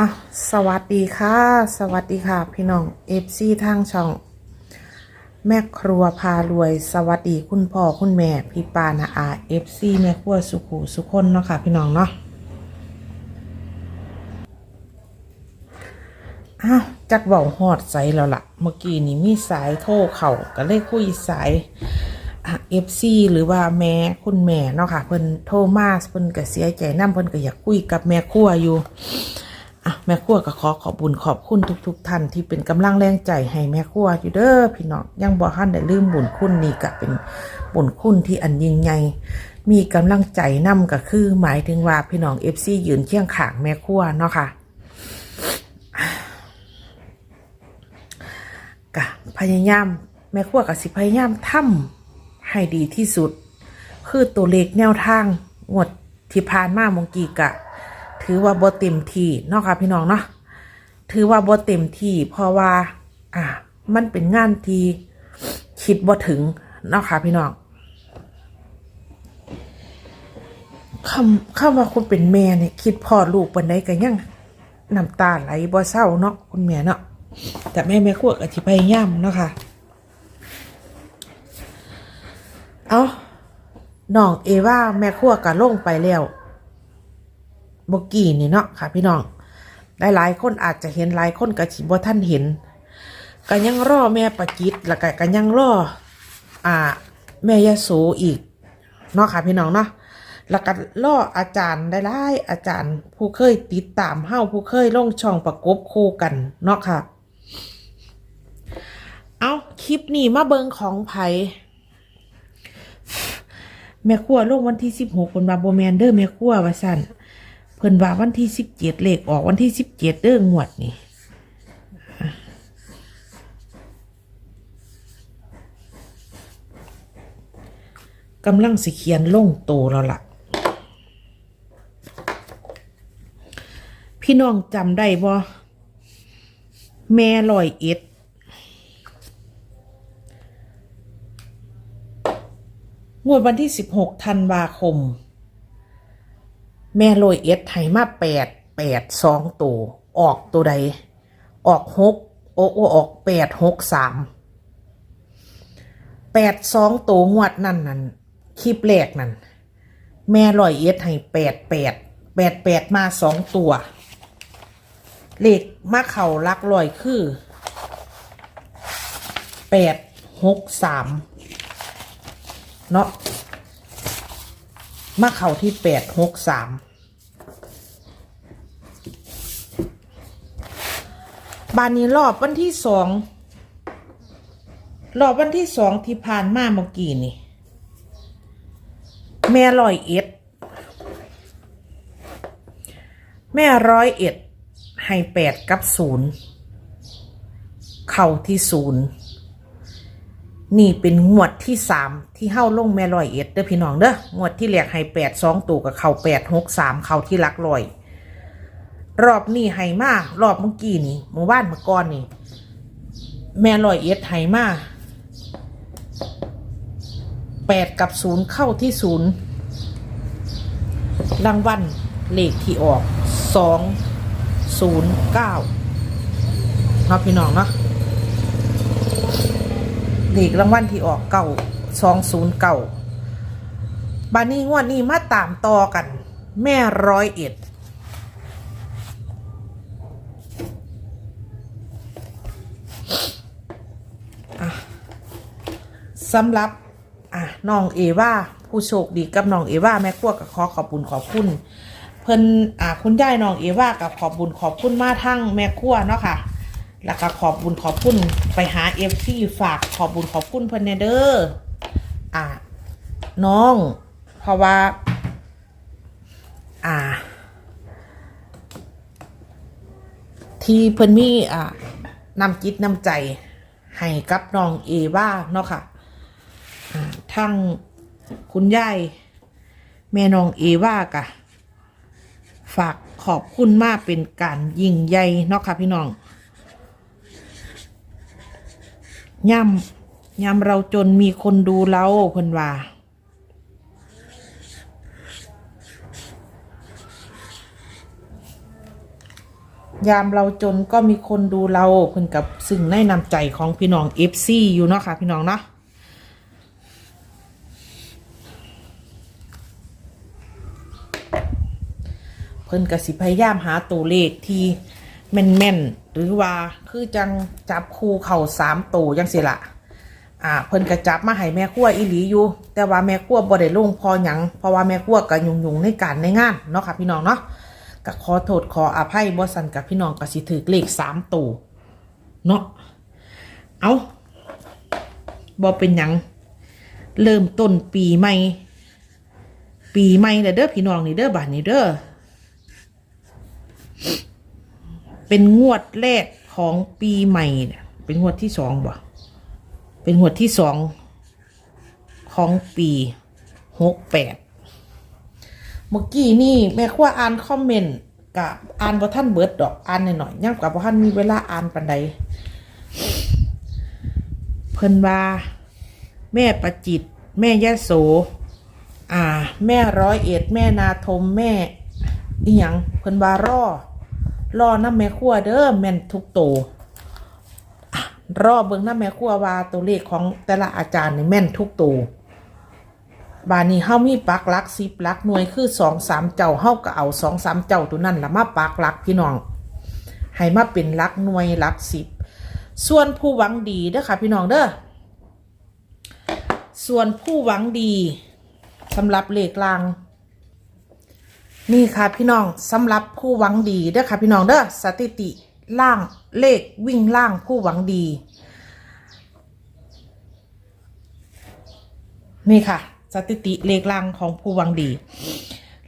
อะสวัสดีค่ะ สวัสดีค่ะ พี่น้องเอฟซีทางช่อง แม่ครัวพารวย สวัสดีคุณพ่อคุณแม่ พี่ปานาอาเอฟซีแม่ครัวสุขุสุคนเนาะค่ะ พี่น้องเนาะอ้าวจักเบาหอดใสแล้วล่ะ เมื่อกี้นี่มีสายโทรเข่าก็เลยคุยสายเอฟซีหรือว่าแม่คุณแม่เนาะค่ะเพิ่นโทรมาเพิ่นก็เสียใจน้ำเพิ่นก็อยากคุยกับแม่ครัวอยู่ อะแม่ครัวก็ขอขอบบุญขอบคุณทุก ๆทท่านที่เป็นกำลังแรงใจให้แม่ครัวอยู่เด้อพี่น้องยังบ่ทันได้ลืมบุญคุณนี่ก็เป็นบุญคุณที่อันยิ่งใหญ่มีกำลังใจนำก็คือ หมายถึงว่าพี่น้อง FC ยืนเคียงข้างแม่ครัวเนาะค่ะก็พยายามแม่ครัวก็สิพยายามทำให้ดีที่สุด คือตัวเลขแนวทางงวดที่ผ่านมามงกีกะ ถือว่าบ่เต็มที่เนาะค่ะพี่น้องเนาะถือว่าบ่เต็มที่เพราะว่า อ่า มันเป็นงานที่คิดบ่ถึงเนาะค่ะพี่น้องคำคำว่าคุณเป็นแม่เนี่ยคิดพ่อลูกปานใดก็ยังน้ำตาไหลบ่เศร้าเนาะคุณแม่เนาะแต่แม่แม่ขวดก็สิพยายามเนาะค่ะ เอาน้องเอว่าแม่ครัวก็ลงไปแล้ว บกี้นี่เนาะค่ะ พี่น้องหลายๆคนอาจจะเห็นหลายคนก็สิบว่าท่านเห็นก็ยังรอแม่ประจิตแล้วก็ก็ยังรออ่า แม่ยะโสอีกเนาะค่ะพี่น้องเนาะแล้วก็รออาจารย์ได้หลายอาจารย์ ผู้เคยติดตามเฮ้าผู้เคยลงช่องประกบคู่กันเนาะค่ะ เอาคลิปนี้มาเบิงของไผแม่ครัวลงวันที่สิบหกคนมาโบแมนเดอร์แม่ครัวว่าสั่น เพิ่นว่าวันที่สิบเจ็ดเลขออกวันที่สิบเจ็ดเด้องวดนี่กำลังสิเขียนลงโตแล้วล่ะ พี่น้องจำได้บ่แม่ลอยเอ็ดงวดวันที่สิบหกธันวาคม แม่โรยเอ็ดไห้มาแปดแปดสองตัวออกตัวใด ออกหกโอโอออกแปดหกสามแปดสองตัวงวดนั่นนั่นคลิปแรกนั่นแม่ลอยเอ็ดให้แปดแปดแปดแปดมาสองตัวเลขมาเข่าลักลอยคือแปดหกสามเนาะมาเข่าที่แปดหกสาม บานนี้รอบวันที่สองรอบวันที่สองที่ผ่านมาเมื่อกี้นี่ แม่ร้อยเอ็ด แม่ร้อยเอ็ดให้แปดกับศูนย์เข่าที่ศูนย์นี่เป็นงวดที่สามที่เข้าลงแม่ลอยเอ็ดเด้อพี่น้องเด้องวดที่แหลกให้แปดสองตัวกับเข่าแปดหกสามเข่าที่ลักลอย รอบนี้ให้มารอบเมื่อกี้นี่เมื่อวานเมื่อก่อนนี่ แม่ลอยเอ็ดให้มาแปดกับศูนย์เข้าที่ศูนย์รางวัลเลขที่ออกสองศูนย์เก้าเนาะพี่น้องเนาะเลขรางวัลที่ออกเก่าสองศูนย์เก่าบานี้งวดนี้มาตามต่อกัน แม่ร้อยเอ็ด สำหรับอะน้องเอว่าผู้โชคดีกับน้องเอว่าแม่กลัวกับขอขอบบุญขอบคุณเพิ่นอ่าคุณยายน้องเอว่ากับขอบบุญขอบคุณมาทั้งแม่ครัวเนาะค่ะแล้วก็ขอบบุญขอบคุณไปหาเอฟซีฝากขอบบุญขอบคุณเพิ่นแน่เด้ออ่าน้อง เพราะว่า อ่า ที่เพิ่นมีอ่านำจิตนำใจให้กับน้องเอว่าเนาะค่ะอ่า ทั้งคุณยายแม่น้องเอว่ากะ ฝากขอบคุณมากเป็นการยิ่งใหญ่เนาะค่ะพี่น้องย่ำย่ำเราจนมีคนดูเราเพิ่นว่ายามเราจนก็มีคนดูเราเพิ่นกับซึ่งในะนำใจของพี่น้อง FC อยู่เนาะค่ะพี่น้องเนาะ พิ่นก็สิพยายามหาตัวเลขที่แม่นๆหรือว่าคือจังจับคู่เข่าสามตัวจังสิละอ่าเพิ่นก็จับมาให้แม่ครัวอีหลีอยู่ แต่ว่าแม่ครัวบ่ได้ลงพอหยังเพราะว่าแม่ครัวก็ยุ่งๆในการในงานเนาะค่ะพี่น้องเนาะก็ขอโทษขออภัยบ่สันกับพี่น้องก็สิถือเลขสามตัวเนาะเอาบ่เป็นหยังเริ่มต้นปีใหม่ ปีใหม่เด้อพี่น้องนี่เด้อบัดนี้เด้อ เป็นงวดแรกของปีใหม่เนี่ย เป็นงวดที่สองบ่เป็นงวดที่สองของปีหกแปดเมื่อกี้นี่แม่ครัวอ่านคอมเมนต์กับอ่านบ่ท่านเบิร์ดดอกอ่านหน่อยๆย่ำกับบ่ท่านมีเวลาอ่านปันใดเพิ่นว่าแม่ประจิต แม่ยะโส อ่า แม่ร้อยเอ็ด แม่นาทม แม่ อีหยังเพิ่นว่ารอรอน้ำแม่ครัวเด้อแม่นทุกโตวอะรอเบิ่งน้ำแม่ครัวว่าตัวเลขของแต่ละอาจารย์นี่แม่นทุกโตวบานนี้เฮามีปักลักสิบลักหน่วยคือสองสามเจ้าเฮาก็เอาสองสามเจ้าตัวนั้นละมาปักลักพี่น้องให้มาเป็นลักหน่วยลักสิบส่วนผู้หวังดีเด้อค่ะพี่น้องเด้อส่วนผู้หวังดีสำหรับเลขลาง นี่ค่ะพี่น้องสำหรับผู้หวังดีเด้อค่ะพี่น้องเด้อสถิติล่างเลขวิ่งล่างผู้หวังดี นี่ค่ะ สถิติเลขล่างของผู้หวังดี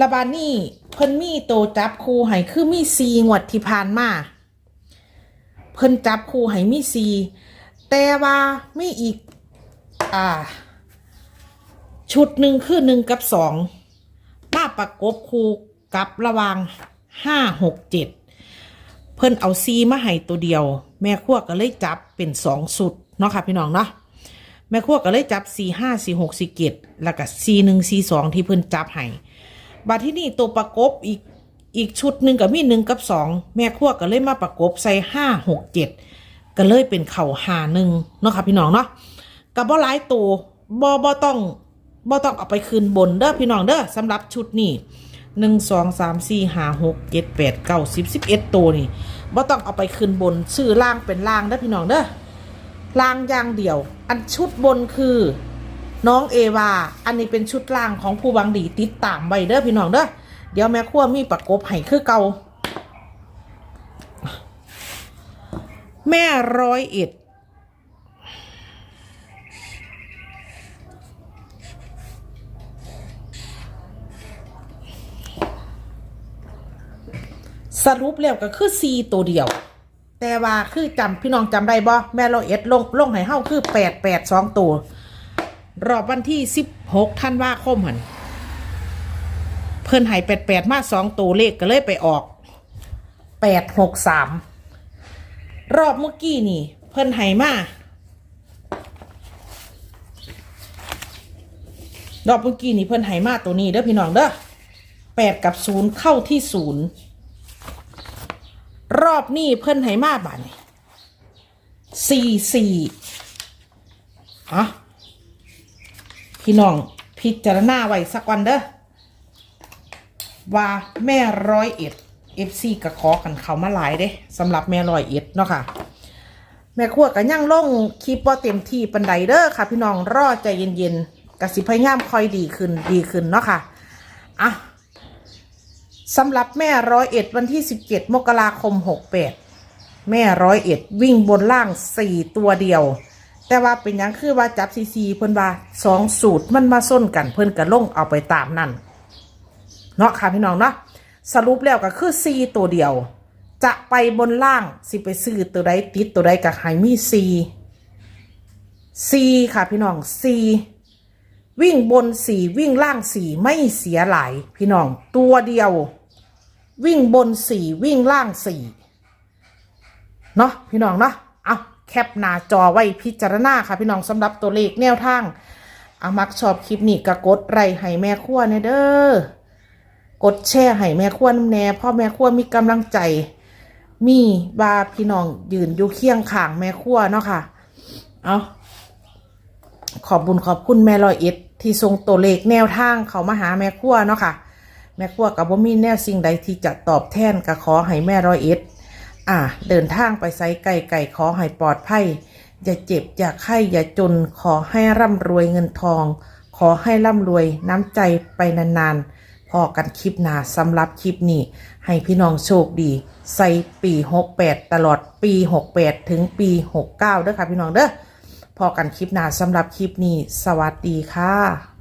ระบาดนี่เพิ่นมีโตจับคู่ให้คือมีซีงวดที่ผ่านมาเพิ่นจับคู่ให้มีซีแต่ว่ามีอีก อ่า ชุดหนึ่งคือหนึ่งกับสอง ประกบคู่กับระวางห้าหกเจ็ดเพิ่นเอาซีมาให้ตัวเดียว แม่ขั้วก็เลยจับเป็นสองสุดเนาะค่ะพี่น้องเนาะแม่ขั้วก็เลยจับสี่ห้าสี่หกสี่เจ็ดแล้วก็สี่หนึ่งสี่สองที่เพิ่นจับให้บัดที่นี่ตัวประกบอีกอีกชุดหนึ่งกับมีหนึ่งกับสองแม่ขั้วก็เลยมาประกบใส่ห้าหกเจ็ดก็เลยเป็นเข่าหาหนึ่งเนาะค่ะพี่น้องเนาะกับบ่หลายตัวบ่บ่ต้อง บ่ต้องเอาไปคืนบนเด้อพี่น้องเด้อสำหรับชุดนี้หนึ่งสองสามสี่ห้าหกเจ็ดแปดเก้าสิบสิบเอ็ดตัวนี่บ่ต้องเอาไปคืนบนซื้อล่างเป็นล่างเด้อพี่น้องเด้อล่างอย่างเดียว อันชุดบนคือน้องเอวา อันนี้เป็นชุดล่างของผู้บังดีติดตามไว้เด้อพี่น้องเด้อเดี๋ยวแม่ขั้วมีประกบให้คือเก่าแม่ร้อยเอ็ด สรุปแล้วก็คือซีตัวเดียว แต่ว่าคือจำพี่น้องจำได้บ่แม่เราเอ็ดลงลงให้เฮาคือแปดแปดสองตัว รอบวันที่สิบหกธันวาคมหันเพิ่นให้แปดแปดมาสองตัวเลขก็เลยไปออกแปดหกสามรอบเมื่อกี้นี่ เพิ่นให้มา รอบเมื่อกี้นี่เพิ่นให้มาตัวนี้เด้อพี่น้องเด้อแปดกับศูนย์เข้าที่ศูนย์ รอบนี้เพิ่นให้มาบานี่สี่สี่อะพี่น้องพิจารณาไว้สักวันเด้อว่าแม่ร้อยเอ็ดเอฟซีกระขอกันเขามาหลายเด้สำหรับแม่ร้อยเอ็ดเนาะค่ะ แม่ขวดกันยังล่งคลิปว่าเต็มที่ปันใดเด้อค่ะ พี่น้องรอใจเย็นๆกสิพยายามคอยดีขึ้นดีขึ้นเนาะค่ะอะ สำหรับแม่ร้อยเอ็ดวันที่ 17 มกราคม 68 แม่ร้อยเอ็ดวิ่งบนล่าง 4 ตัวเดียว แต่ว่าเป็นยังคือว่าจับซีซีเพิ่นว่าสองสูตรมันมาส้นกันเพิ่นกระลงเอาไปตามนั่นเนาะค่ะพี่น้องเนาะสรุปแล้วก็คือ 4 ตัวเดียว จะไปบนล่างสิไปซื้อตัวใดติดตัวใดกับไฮมีซีซีค่ะพี่น้องซี วิ่งบนสี่วิ่งล่างสี่ไม่เสียหลายพี่น้อง ตัวเดียว วิ่งบนสี่วิ่งล่างสี่เนาะพี่น้องเนาะเอาแคปหน้าจอไว้พิจารณาค่ะ พี่น้องสำหรับตัวเลขแนวทางอามักชอบคลิปนี้ก็กดไลค์ให้แม่ขั้วเนเด้อกดแชร์ให้แม่ขั้วน้ำแน่พ่อแม่ขั้วมีกำลังใจ มีบาพี่น้องยืนอยู่เคียงข้างแม่ครัวเนาะค่ะ เอา ขอบบุญขอบคุณแม่ลอยเอ็ดที่ทรงตัวเลขแนวทางเขามาหาแม่ครัวเนาะค่ะ แม่ครัวกับว่ามีแนวสิ่งใดที่จะตอบแทนก็ขอให้แม่ร้อยเอ็ดอ่า เดินทางไปไซไก่ไก่ขอให้ปลอดภัยอย่าเจ็บอย่าไข้อย่าจนขอให้ร่ำรวยเงินทอง ขอให้ร่ำรวยน้ำใจไปนานๆ พอกันคลิปหนาสำหรับคลิปนี้ ให้พี่น้องโชคดี ใส่ปี 68 ตลอดปี 68 ถึงปี 69เด้อค่ะพี่น้องเด้อ พอกันคลิปหน้าสำหรับคลิปนี้ สวัสดีค่ะ